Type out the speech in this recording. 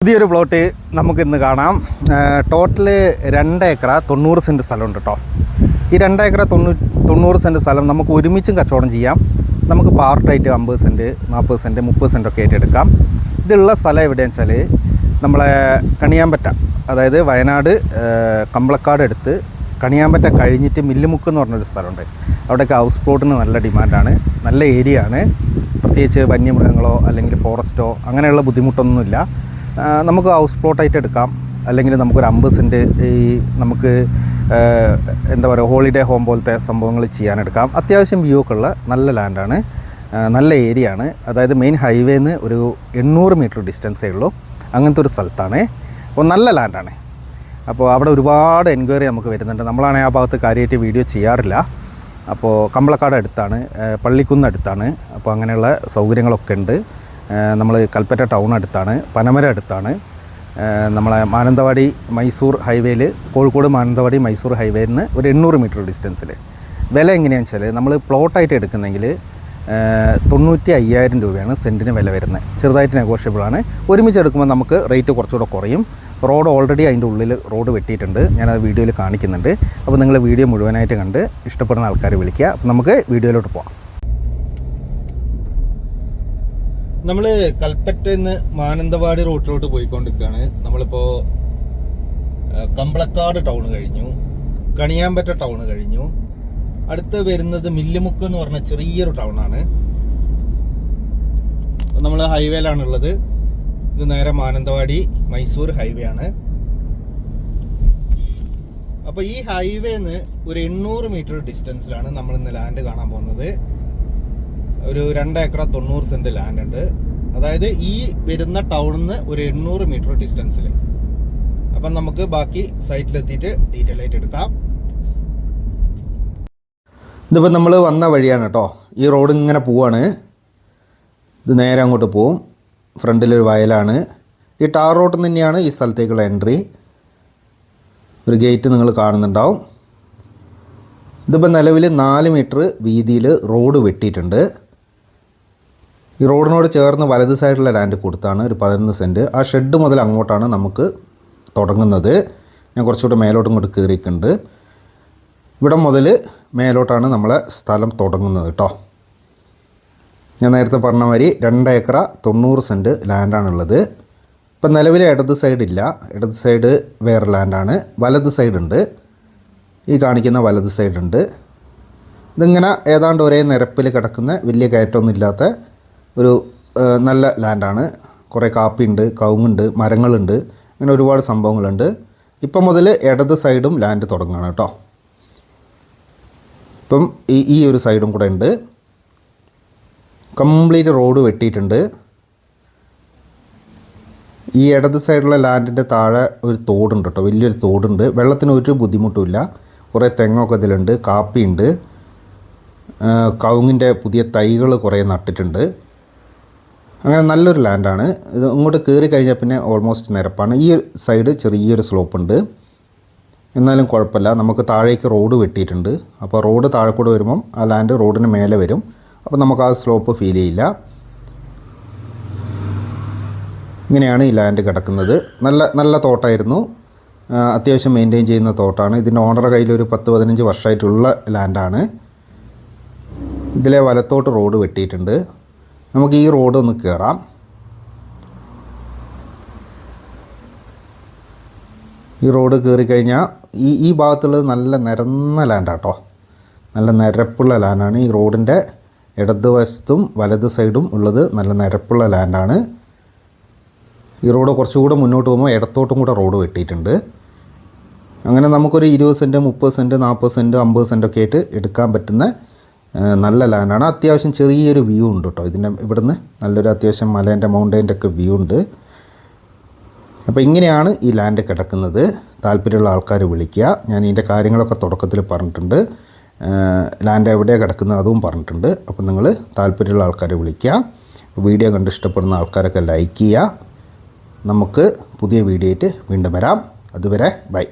പുതിയൊരു പ്ലോട്ട് നമുക്കിന്ന് കാണാം. ടോട്ടൽ രണ്ട് ഏക്കറ തൊണ്ണൂറ് സെന്റ് സ്ഥലമുണ്ട് കേട്ടോ ഈ രണ്ട് ഏക്കറ തൊണ്ണൂ തൊണ്ണൂറ് സെന്റ് സ്ഥലം നമുക്ക് ഒരുമിച്ചും കച്ചവടം ചെയ്യാം. നമുക്ക് പാർട്ടായിട്ട് അമ്പത് സെന്റ് നാൽപ്പത് സെന്റ് മുപ്പത് സെന്റ് ഒക്കെ ആയിട്ട് എടുക്കാം ഇതുള്ള സ്ഥലം എവിടെയാണെന്ന് വെച്ചാൽ നമ്മളെ കണിയാമ്പറ്റ അതായത് വയനാട് കമ്പളക്കാട് എടുത്ത് കണിയാമ്പറ്റ കഴിഞ്ഞിട്ട് മില്ലുമുക്ക് എന്ന് പറഞ്ഞൊരു സ്ഥലമുണ്ട്. അവിടെയൊക്കെ ഹൗസ് പ്ലോട്ടിന് നല്ല ഡിമാൻഡാണ് നല്ല ഏരിയ ആണ്. പ്രത്യേകിച്ച് വന്യമൃഗങ്ങളോ അല്ലെങ്കിൽ ഫോറസ്റ്റോ അങ്ങനെയുള്ള ബുദ്ധിമുട്ടൊന്നുമില്ല. നമുക്ക് ഹൗസ് പ്ലോട്ടായിട്ട് എടുക്കാം. അല്ലെങ്കിൽ നമുക്കൊരു അമ്പത് സെന്റ് ഈ നമുക്ക് എന്താ പറയുക ഹോളിഡേ ഹോം പോലത്തെ സംഭവങ്ങൾ ചെയ്യാനെടുക്കാം അത്യാവശ്യം വ്യൂ ഒക്കെ ഉള്ള നല്ല ലാൻഡാണ് നല്ല ഏരിയ ആണ്. അതായത് മെയിൻ ഹൈവേന്ന് ഒരു എണ്ണൂറ് മീറ്റർ ഡിസ്റ്റൻസേ ഉള്ളൂ. അങ്ങനത്തെ ഒരു സ്ഥലത്താണ്. അപ്പോൾ നല്ല ലാൻഡാണ് അപ്പോൾ അവിടെ ഒരുപാട് എൻക്വയറി നമുക്ക് വരുന്നുണ്ട്. നമ്മളാണെങ്കിൽ ആ ഭാഗത്ത് കാര്യമായിട്ട് വീഡിയോ ചെയ്യാറില്ല. അപ്പോൾ കമ്പളക്കാട് അടുത്താണ്. പള്ളിക്കുന്ന് അടുത്താണ്. അപ്പോൾ അങ്ങനെയുള്ള സൗകര്യങ്ങളൊക്കെ ഉണ്ട്. നമ്മൾ കൽപ്പറ്റ ടൗൺ അടുത്താണ് പനമര അടുത്താണ്. നമ്മളെ മാനന്തവാടി മൈസൂർ ഹൈവേയിൽ കോഴിക്കോട് മാനന്തവാടി മൈസൂർ ഹൈവേയിൽ നിന്ന് ഒരു എണ്ണൂറ് മീറ്റർ ഡിസ്റ്റൻസിൽ വില എങ്ങനെയാണെന്ന് വെച്ചാൽ നമ്മൾ പ്ലോട്ടായിട്ട് എടുക്കുന്നെങ്കിൽ തൊണ്ണൂറ്റി അയ്യായിരം രൂപയാണ് സെന്റിന് വില വരുന്നത്. ചെറുതായിട്ട് നെഗോഷ്യബിൾ ആണ്. ഒരുമിച്ച് എടുക്കുമ്പോൾ നമുക്ക് റേറ്റ് കുറച്ചുകൂടെ കുറയും. റോഡ് ഓൾറെഡി അതിന്റെ ഉള്ളിൽ റോഡ് വെട്ടിയിട്ടുണ്ട്. ഞാനത് വീഡിയോയിൽ കാണിക്കുന്നുണ്ട്. അപ്പോൾ നിങ്ങൾ വീഡിയോ മുഴുവനായിട്ട് കണ്ട് ഇഷ്ടപ്പെടുന്ന ആൾക്കാർ വിളിക്കുക. അപ്പോൾ നമുക്ക് വീഡിയോയിലോട്ട് പോകാം നമ്മൾ കൽപ്പറ്റന്ന് മാനന്തവാടി റൂട്ടിലോട്ട് പോയിക്കൊണ്ടിരിക്കുകയാണ്. നമ്മളിപ്പോ കമ്പളക്കാട് ടൗൺ കഴിഞ്ഞു. കണിയാമ്പറ്റ ടൗൺ കഴിഞ്ഞു. അടുത്ത് വരുന്നത് മില്ലുമുക്ക് എന്ന് പറഞ്ഞ ചെറിയൊരു ടൗൺ ആണ്. നമ്മൾ ഹൈവേയിലാണുള്ളത് ഇത് നേരെ മാനന്തവാടി മൈസൂർ ഹൈവേ ആണ്. അപ്പൊ ഈ ഹൈവേന്ന് ഒരു എണ്ണൂറ് മീറ്റർ ഡിസ്റ്റൻസിലാണ് നമ്മൾ ഇന്ന് ലാൻഡ് കാണാൻ പോകുന്നത്. ഒരു രണ്ട് ഏക്കർ തൊണ്ണൂറ് സെന്റ് ലാൻഡ് ഉണ്ട്. അതായത് ഈ വരുന്ന ടൗണിൽ നിന്ന് ഒരു എണ്ണൂറ് മീറ്റർ ഡിസ്റ്റൻസിൽ അപ്പം നമുക്ക് ബാക്കി സൈറ്റിലെത്തിയിട്ട് ഡീറ്റെയിൽ ആയിട്ട് എടുക്കാം. ഇതിപ്പോൾ നമ്മൾ വന്ന വഴിയാണ് കേട്ടോ. ഈ റോഡ് ഇങ്ങനെ പോവാണ്. ഇത് നേരെ അങ്ങോട്ട് പോവും. ഫ്രണ്ടിലൊരു വയലാണ്. ഈ ടാർ നിന്ന് തന്നെയാണ് ഈ സ്ഥലത്തേക്കുള്ള എൻട്രി ഒരു ഗേറ്റ് നിങ്ങൾ കാണുന്നുണ്ടാവും. ഇതിപ്പോൾ നിലവിൽ നാല് മീറ്റർ വീതിയിൽ റോഡ് വെട്ടിയിട്ടുണ്ട്. ഈ റോഡിനോട് ചേർന്ന് വലത് സൈഡിലുള്ള ലാൻഡ് കൊടുത്താണ് ഒരു പതിനൊന്ന് സെന്റ് ആ ഷെഡ് മുതൽ അങ്ങോട്ടാണ് നമുക്ക് തുടങ്ങുന്നത്. ഞാൻ കുറച്ചുകൂടെ മേലോട്ടും ഇങ്ങോട്ട് കയറിയിട്ടുണ്ട്. ഇവിടെ മുതൽ മേലോട്ടാണ് നമ്മളെ സ്ഥലം തുടങ്ങുന്നത് കേട്ടോ ഞാൻ നേരത്തെ പറഞ്ഞ മാതിരി രണ്ട് ഏക്കറ തൊണ്ണൂറ് സെന്റ് ലാൻഡാണുള്ളത് ഇപ്പം നിലവിൽ ഇടത് സൈഡ് ഇല്ല. ഇടത് സൈഡ് വേറെ ലാൻഡാണ് വലത് സൈഡ് ഉണ്ട്. ഈ കാണിക്കുന്ന വലത് സൈഡ് ഉണ്ട്. ഇതിങ്ങനെ ഏതാണ്ട് ഒരേ നിരപ്പിൽ കിടക്കുന്ന വലിയ കയറ്റമൊന്നും ഇല്ലാത്ത ഒരു നല്ല ലാൻഡാണ്. കുറേ കാപ്പിയുണ്ട് കവുങ്ങുണ്ട് മരങ്ങളുണ്ട്. അങ്ങനെ ഒരുപാട് സംഭവങ്ങളുണ്ട്. ഇപ്പം മുതൽ ഇടത് സൈഡും ലാൻഡ് തുടങ്ങുകയാണ് കേട്ടോ. ഇപ്പം ഈ ഈ ഒരു സൈഡും കൂടെ ഉണ്ട്. കംപ്ലീറ്റ് റോഡ് വെട്ടിയിട്ടുണ്ട്. ഈ ഇടത് സൈഡുള്ള ലാൻഡിന്റെ താഴെ ഒരു തോടുണ്ട് കേട്ടോ. വലിയൊരു തോടുണ്ട്. വെള്ളത്തിന് ഒരു ബുദ്ധിമുട്ടുമില്ല. കുറേ തെങ്ങൊക്കെ ഇതിലുണ്ട് കാപ്പിയുണ്ട്. കവുങ്ങിന്റെ പുതിയ തൈകൾ കുറേ നട്ടിട്ടുണ്ട്. അങ്ങനെ നല്ലൊരു ലാൻഡാണ് ഇത് ഇങ്ങോട്ട് കയറി കഴിഞ്ഞാൽ പിന്നെ ഓൾമോസ്റ്റ് നിരപ്പാണ്. ഈ സൈഡ് ചെറിയൊരു സ്ലോപ്പ് ഉണ്ട്. എന്നാലും കുഴപ്പമില്ല. നമുക്ക് താഴേക്ക് റോഡ് വെട്ടിയിട്ടുണ്ട്. അപ്പോൾ റോഡ് താഴെ കൂടെ വരുമ്പം ആ ലാൻഡ് റോഡിന് മേലെ വരും. അപ്പോൾ നമുക്ക് ആ സ്ലോപ്പ് ഫീൽ ചെയ്യില്ല. ഇങ്ങനെയാണ് ഈ ലാൻഡ് കിടക്കുന്നത്. നല്ല നല്ല തോട്ടായിരുന്നു. അത്യാവശ്യം മെയിന്റെയിൻ ചെയ്യുന്ന തോട്ടാണ്. ഇതിന്റെ ഓണറുടെ കയ്യിൽ ഒരു പത്ത് പതിനഞ്ച് വർഷമായിട്ടുള്ള ലാൻഡാണ് ഇതിലെ വലത്തോട്ട് റോഡ് വെട്ടിയിട്ടുണ്ട്. നമുക്ക് ഈ റോഡ് ഒന്ന് കയറാം ഈ റോഡ് കയറി കഴിഞ്ഞാൽ ഈ ഈ ഭാഗത്തുള്ളത് നല്ല നിരന്ന ലാൻഡാട്ടോ നല്ല നിരപ്പുള്ള ലാൻഡാണ് ഈ റോഡിന്റെ ഇടതുവശത്തും വലത് സൈഡും ഉള്ളത് നല്ല നിരപ്പുള്ള ലാൻഡാണ് ഈ റോഡ് കുറച്ചുകൂടെ മുന്നോട്ട് പോകുമ്പോൾ ഇടത്തോട്ടും കൂടെ റോഡ് വെട്ടിയിട്ടുണ്ട്. അങ്ങനെ നമുക്കൊരു ഇരുപത് സെന്റ് മുപ്പത് സെന്റ് നാൽപ്പത് സെന്റ് അമ്പത് സെന്റൊക്കെ ആയിട്ട് എടുക്കാൻ പറ്റുന്ന നല്ല ലാൻഡാണ് അത്യാവശ്യം ചെറിയൊരു വ്യൂ ഉണ്ട് കേട്ടോ ഇതിന്റെ ഇവിടുന്ന് നല്ലൊരു അത്യാവശ്യം മലേന്റെ മൗണ്ടൈന്റെ ഒക്കെ വ്യൂ ഉണ്ട്. അപ്പോൾ ഇങ്ങനെയാണ് ഈ ലാൻഡ് കിടക്കുന്നത്. താല്പര്യമുള്ള ആൾക്കാർ വിളിക്കുക. ഞാൻ ഇതിന്റെ കാര്യങ്ങളൊക്കെ തുടക്കത്തിൽ പറഞ്ഞിട്ടുണ്ട്. ലാൻഡ് എവിടെയാണ് കിടക്കുന്നത് അതും പറഞ്ഞിട്ടുണ്ട്. അപ്പോൾ നിങ്ങൾ താല്പര്യമുള്ള ആൾക്കാരെ വിളിക്കുക. വീഡിയോ കണ്ട് ഇഷ്ടപ്പെടുന്ന ആൾക്കാരൊക്കെ ലൈക്ക് ചെയ്യുക. നമുക്ക് പുതിയ വീഡിയോ ആയിട്ട് വീണ്ടും വരാം. അതുവരെ ബൈ.